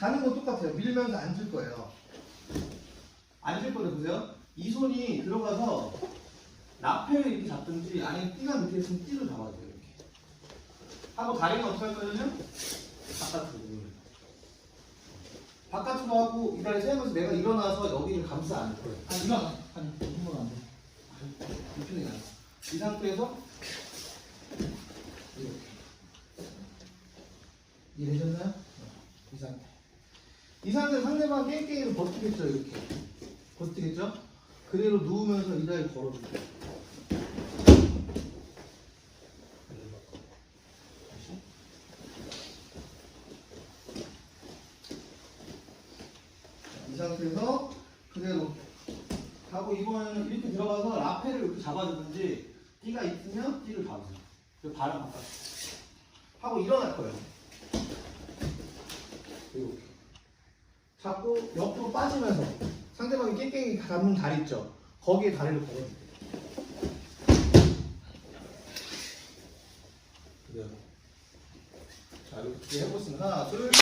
가는 건 똑같아요. 밀면서 앉을 거예요. 앉을 거를 보세요. 이 손이 들어가서 라페를 이렇게 잡든지 아니면 띠가 밑에 있으면 띠를 잡아야 돼요. 이렇게. 하고 다리는 어떻게 할 거냐면 바깥으로. 바깥으로 하고 이 다리 세우면서 내가 일어나서 여기를 감싸 안을 거예요. 아 이거 아니 이건 안 돼. 불편해 나. 이 상태에서 이렇게. 이해되셨나요? 이 상태. 이 상태 상대방 깽깽이로 버티겠죠 이렇게. 버티겠죠? 그대로 누우면서 이 다리 걸어줄게요. 다시. 이 상태에서 그대로 하고 이번에는 이렇게 들어가서 라페를 이렇게 잡아주든지 띠가 있으면 띠를 잡으세요. 그 발을 바깥 하고 일어날 거예요. 이렇게 잡고 옆으로 빠지면서 상대방이 깽깽이 잡는 다리 있죠. 거기에 다리를. 그대로. 자 이렇게 해보겠습니다. 하나, 둘, 셋.